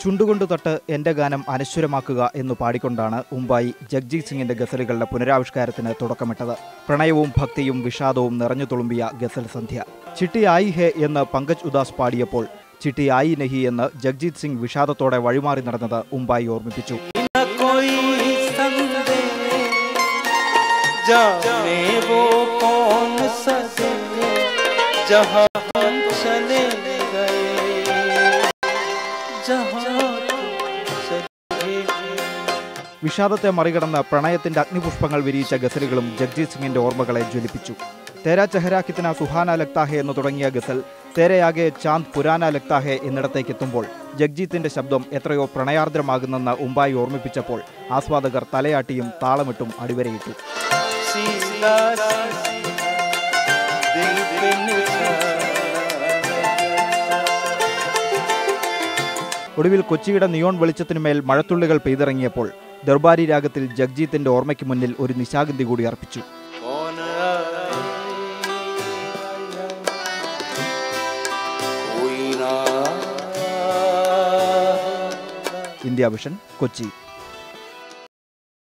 ചുണ്ടുകൊണ്ട് തൊട്ട് എന്റെ ഗാനം അനശ്വരമാക്കുക എന്ന് പാടിക്കൊണ്ടാണ് ഉമ്പായി ജഗ്ജിത് സിംഗിന്റെ ഗസലുകളുടെ പുനരാവിഷ്കാരത്തിന് തുടക്കമിട്ടത്. പ്രണയവും ഭക്തിയും വിഷാദവും നിറഞ്ഞു തുളുമ്പിയ ഗസൽ സന്ധ്യ. ചിട്ടിയായി ഹേ എന്ന് പങ്കജ് ഉദാസ് പാടിയപ്പോൾ ചിട്ടിയായി നഹി എന്ന് ജഗ്ജിത് സിംഗ് വിഷാദത്തോടെ വഴിമാറി നടന്നത് ഉമ്പായി ഓർമ്മിപ്പിച്ചു. ജഹാൻ ചലേ വിഷാദത്തെ മറികടന്ന് പ്രണയത്തിന്റെ അഗ്നിപുഷ്പങ്ങൾ വിരിയിച്ച ഗസലുകളും ജഗ്ജീത് സിംഗിന്റെ ഓർമ്മകളെ ജ്വലിപ്പിച്ചു. തേരാ ചെഹരാഖിത്തിന സുഹാന ലക്താഹെ എന്ന് തുടങ്ങിയ ഗസൽ തേരയാകെ ചാന്ദ് പുരാന ലക്താഹെ എന്നിടത്തേക്ക് എത്തുമ്പോൾ ജഗ്ജീത്തിന്റെ ശബ്ദം എത്രയോ പ്രണയാർദ്രമാകുന്നെന്ന് ഉമ്പായി ഓർമ്മിപ്പിച്ചപ്പോൾ ആസ്വാദകർ തലയാട്ടിയും താളമിട്ടും അടിവരയിട്ടു. ഒടുവിൽ കൊച്ചിയുടെ നിയോൺ വെളിച്ചത്തിനുമേൽ മഴത്തുള്ളികൾ പെയ്തിറങ്ങിയപ്പോൾ ദർബാരി രാഗത്തിൽ ജഗ്ജീത്തിന്റെ ഓർമ്മയ്ക്ക് മുന്നിൽ ഒരു നിശാഗന്ധി കൂടി അർപ്പിച്ചു. India Vision Kochi.